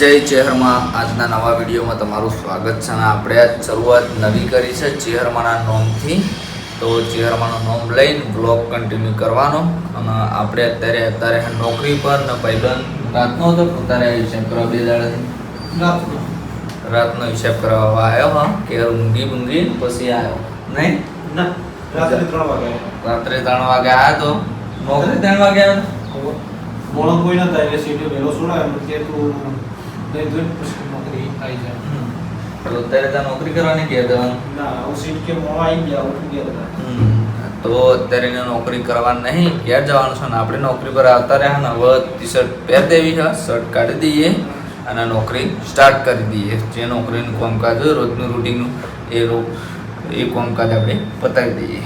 જય ચેહરમાં. આજના નવા વિડીયોમાં તમારું સ્વાગત છે અને આપણે આજ શરૂઆત નવી કરી છે ચેહરમાના નોમથી. તો ચેહરમાનો નોમ લઈને બ્લોગ કન્ટિન્યુ કરવાનો. અને આપણે અત્યારે અત્યારે નોકરી પર ને ભાઈબંધ રાતનો હતો. અત્યારે હિસાબ કરવા બે દાડાથી. રાતનો. હિસાબ કરવા આવ્યો હા? કે ઊંઘી ઊંઘી પછી આવ્યો. નહીં? ના રાત્રે ત્રણ વાગે રાત્રે ત્રણ વાગે આવ્યો તો? નોકરી ત્રણ વાગે આવ્યો મોડો કોઈ નતા એટલે સીટે વેલો છોડાયો કે તું પછી નોકરી આવી જાય. તો અત્યારે ત્યાં નોકરી કરવાની ગયા હતા ના હું સીટ કે મોડો આવી ગયા ઉઠી ગયા હતા તો અત્યારે એને નોકરી કરવા નહીં ક્યાં જવાનું છે? ને આપણે નોકરી પર આવતા રહ્યા ને હવે ટી શર્ટ પહેર દેવી છે શર્ટ કાઢી દઈએ અને નોકરી સ્ટાર્ટ કરી દઈએ. જે નોકરીનું કામકાજ હોય રોજનું રૂટીનનું એ રો એ કામકાજ આપણે પતાવી દઈએ.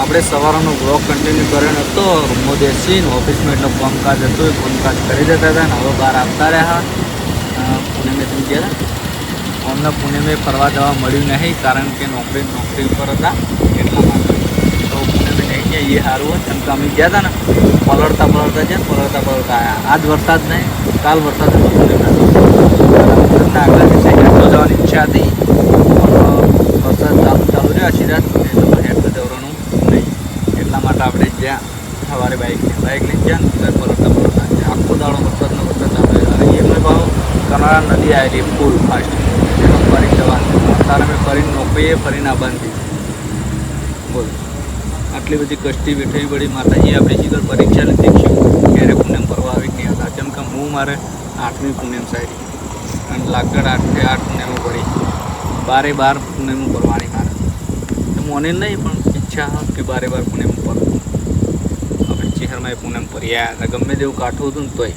આપણે સવારનો બ્લોગ કન્ટિન્યુ કર્યો હતો રૂમો દેશી ઓફિસમાં એટલો કામકાજ હતું એ કામકાજ કરી દેતા હતા ને હવે બહાર આવતા રહ્યા. પુણે મેં તમે ગયા હતા. અમને પુણે મેં ફરવા જવા મળ્યું નહીં કારણ કે નોકરી નોકરી ઉપર હતા એટલા માટે. તો પુણે મેં નહીં ગયા એ સારું હોય. કેમ કે અમે ગયા હતા ને, પલળતા પલળતા જ્યાં, પલળતા પલળતા. આવ્યા આજ વરસાદ નહીં, કાલ વરસાદ હતો પુણેમાં. જવાની ઈચ્છા હતી. વરસાદ ચાલુ ચાલુ રહ્યો આછી રાત એટલે જવાનું નહીં. એટલા માટે આપણે જ્યાં સવારે બાઇક બાઇક લઈને ગયા ને તો પલળતા પલળતા ગયા. આખો દાડો વરસાદનો વરસાદ ચાલુ રહ્યો અને એમાં ભાવ કનાડા નદી આવેલી ફૂલ ફાસ્ટ એનો ફરી જવાનું તારે અમે ફરીને નોકરીએ ફરીને આવવાની બોલ. આટલી બધી કષ્ટી વેઠવી પડી. માતાજી, આપણે શીખર પરીક્ષા લીધી છું ક્યારે પૂનમ ફરવા આવી ગયા હતા જેમ કે હું મારે આઠમી પુણ્યમ સારી અને લાકડ આઠે આઠ પૂનમો પડી બારે બાર પુણ્યમો ભરવાની મારે. મને નહીં, પણ ઈચ્છા કે બારે બાર પુણ્યમો પર આપણે ચહેરમાં એ પુણ્યમ ભર્યા. ગમે તેવું કાઠું હતું ને તોય.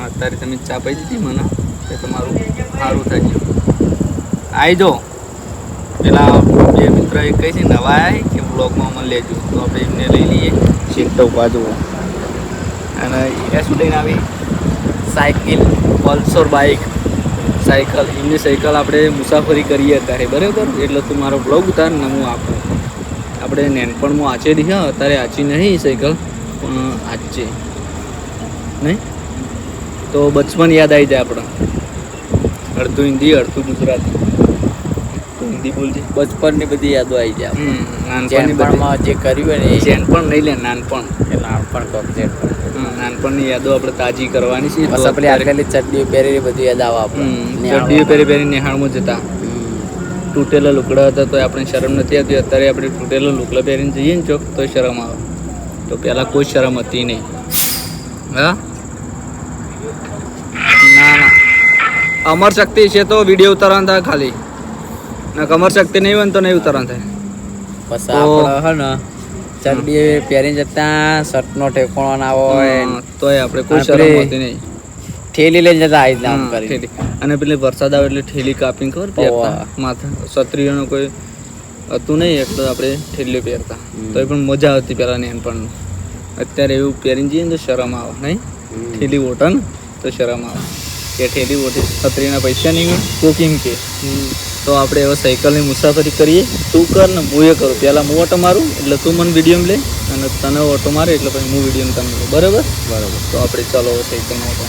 અત્યારે તમે ચા દીધી મને? તે તમારું સારું થઈ ગયું. આવી જો. પેલા બે મિત્ર એક કહે છે નવા આવ્યા કે બ્લોગમાં મને લેજો. તો આપણે એમને લઈ લઈએ. સીટ બાજુ. અને એ શું લઈને આવી સાયકલ પલ્સર બાઇક સાયકલ. એમની સાયકલ આપણે મુસાફરી કરીએ અત્યારે બરાબર? એટલે તું મારો બ્લોગ ઉતાર ને હું આપું. આપણે નેનપણમાં આચેરી હા અત્યારે આચી નહીં સાયકલ પણ આચે. નહીં? તો બચપન યાદ આવી જાય આપણે. અડધું હિન્દી અડધું ગુજરાતી. હિન્દી બોલજે. બચપનની બધી યાદો આવી જાય નાનપણમાં જે કર્યું હોય ને એ. પણ નહીં લે નાનપણ. નાનપણ કોક હમ, નાનપણની યાદો આપણે તાજી કરવાની છે. બસ આપણે આગળની ચડ્ડીઓ ચડ્ડી પહેરેલી બધી યાદ આવે આપણે ચડ્ડીઓ પહેરી પહેરી નિહાળમાં જતા. તૂટેલા લુકડા હતા તો આપણે શરમ નથી આવતી. અત્યારે આપણે તૂટેલા લુકડા પહેરીને જઈએ ને ચોક તો શરમ આવે. તો પહેલાં કોઈ શરમ હતી નહીં. હા ના ના અમર શક્તિ છે તો વીડિયો ઉતારવાનું થાય ખાલી. ના અમર શક્તિ નહીં હોય તો નહીં ઉતારવાનું થાય. પછી આપણે હે ને પહેરીને જતા શર્ટનો ઠેકોણો ના હોય તોય આપણે કોઈ શરમ હોતી નહીં. ઠેલી લઈને જતા આવી આમ કરી. અને પેલી વરસાદ આવે એટલે ઠેલી કાપીને ખબર માથા ક્ષત્રિયોનો કોઈ હતું નહીં એટલે આપણે ઠેલી પહેરતા. તો તો પણ મજા આવતી પેલા નાનપણનું અત્યારે એવું પહેરીને જઈએ ને તો શરમ આવે નહીં. ઠેલી ઓટન તો શરમ આવે. કે ઠેલી ઓટી છત્રીના પૈસા નહીં તો કેમ કે? તો આપણે હવે સાયકલની મુસાફરી કરીએ. તું કર ને હું એ કરું. પહેલાં હું ઓટો મારું એટલે તું મને વીડિયો લે અને તને ઓટો મારે એટલે પછી હું વીડિયો તને લઉં. બરાબર? બરાબર. તો આપણે ચાલો હવે સાયકલનો ઓટો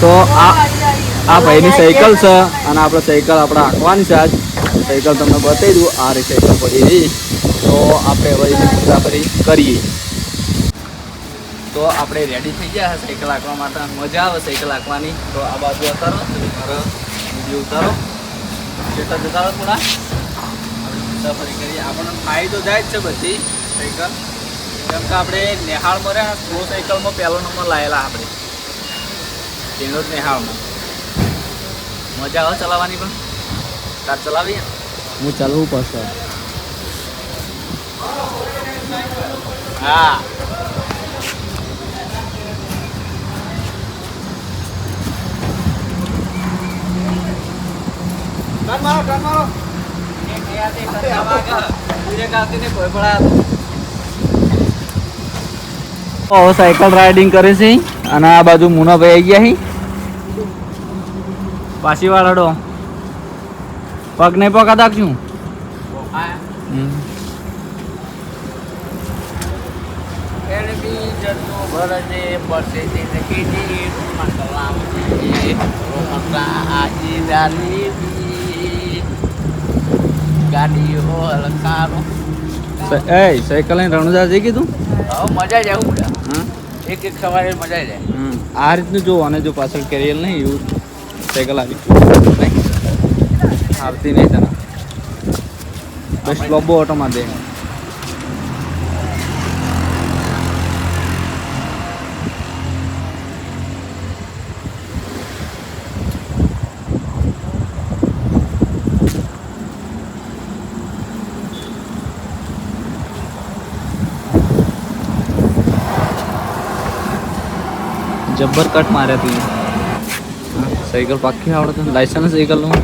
તો આ આ ભાઈની સાયકલ છે અને આપણે સાયકલ આપણે આંકવાની છે આજ. સાયકલ તમને બતાવી દઉં. આ રીતે સાયકલ પડી રહી. તો આપણે હવે મુસાફરી કરીએ. તો આપણે રેડી થઈ ગયા સાયકલ હાંકવા માટે. મજા આવે સાયકલ હાંકવાની તો આ બાજુ ઉતારો. વીડિયો ઉતારો. જેટલા જતા રહો થોડા. મુસાફરી કરીએ. આપણને ફાયદો જાય જ છે બધી સાયકલ કેમ કે આપણે નેહાળમાં રહ્યા સ્લો સાયકલમાં પહેલો નંબર લાયેલા આપણે. તેનો જ નેહાળમાં. મજા આવે ચલાવવાની પણ? તાર ચલાવીએ? હું ચાલવું પડશે હા. ટર્ન મારો ટર્ન મારો. હવે સાયકલ રાઇડિંગ કરે છે. અને આ બાજુ મુનાભાઈ આવી ગયા છે. પાછી વાળાડો. પગ નહીં પકા દાખશું હમ. એને બી જતું ભરજે પડશે તે લખીજી આજી ડાલી બી ગાડીઓ અલંકાર એ સાયકલ લઈને રણુજા જઈ કીધું હવે મજા જ આવું બધા હા એક એક સવારે મજા જાય હમ. આ રીતનું જો અને જો પાછળ કેરિયર નહીં એવું સાયકલ આવી નહીં આવતી નહીં તને. બસ લોબો ઓટોમાં દે. જબ્બર કટ માર્યા તું. હા, સાયકલ પાકી આવડે તને licence સાયકલનું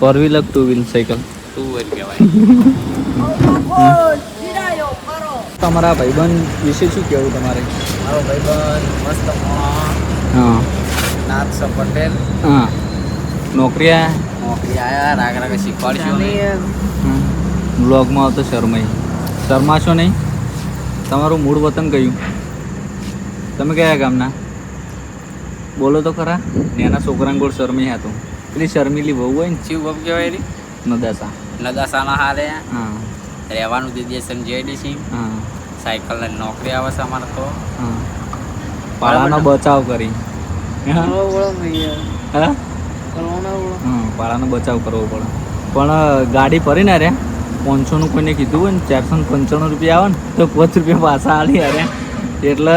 four wheeler two wheel cycle two wheel કહેવાય. તમારા ભાઈબંધ વિશે શું કહેવું તમારે? મારો ભાઈબંધ મસ્ત હા. નાથ પટેલ. હા. નોકરી આયા? નોકરી આયા રાગ રાગ શીખવાડશું બ્લોગમાં આવતો શર્માઈ. શર્માશો નહીં? તમારું મૂળ વતન કયું? તમે કયા ગામના? બોલો તો ખરા. નેના છોકરાને ગોળ શરમી હતું પેલી શર્મીલી બહુ હોય ને? શિવ બાપ કહેવાય રી નદાસા. નગાસાના હારે. હા. રહેવાનું દીદી સમજાવી છે હા. સાયકલ નોકરી આવે છે અમારે તો. હા. પાળાનો બચાવ કરી. હા? પાળાનો બચાવ કરવો પડે પણ ગાડી ફરી ને રે. પાંચસોનું કોઈને કીધું હોય ને ચારસો ને પંચાણું રૂપિયા આવે ને તો પાંચ રૂપિયા પાછા આલી અરે. એટલે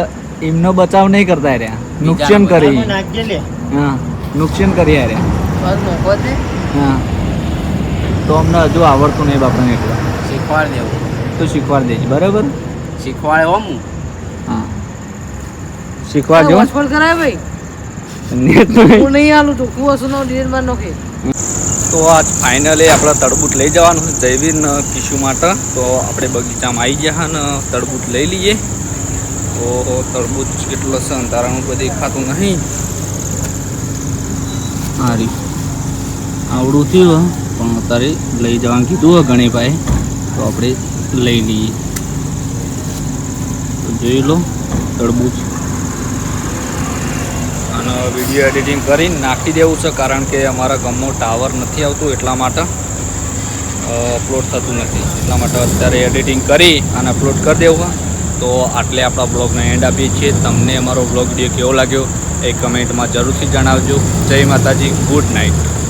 એમનો બચાવ નહીં કરતા રહ્યા. નુકસાન કરી. હા નુકસાન કરી રહ્યા. હા. તો અમને હજુ આવડતું નહીં બાપાને એટલું. શીખવાડ દેવું. તો શીખવાડ દેજે બરાબર? શીખવાડે હોમ હા. શીખવાડ જો હોસ્પિટલ કરાય ભાઈ. નેટ હું નહીં આલું તો કુવાસો નો ડીએનમાં તો આજ ફાઇનલી આપણે તડબૂચ લઈ જવાનું છે જયવીર કિશુ માટે તો આપણે બગીચામાં આવી ગયા ને તડબૂત લઈ લઈએ. તો તરબૂચ કેટલો છે અંધારાનું કોઈ દેખાતું નહીં. હારી. આવડું થયું પણ અત્યારે લઈ જવાનું કીધું હોય ગણેશભાઈ તો આપણે લઈ લઈએ. તો જોઈ લો તરબૂચ અને વીડિયો એડિટિંગ કરીને નાખી દેવું છે, કારણ કે અમારા ગામમાં ટાવર નથી આવતું એટલા માટે. અપલોડ થતું નથી. એટલા માટે અત્યારે એડિટિંગ કરી અને અપલોડ કરી દેવું. તો આટલે આપણા બ્લોગને એન્ડ આપીએ છીએ. તમને અમારો બ્લોગ વીડિયો કેવો લાગ્યો એ કમેન્ટમાં જરૂરથી જણાવજો. જય માતાજી ગુડ નાઇટ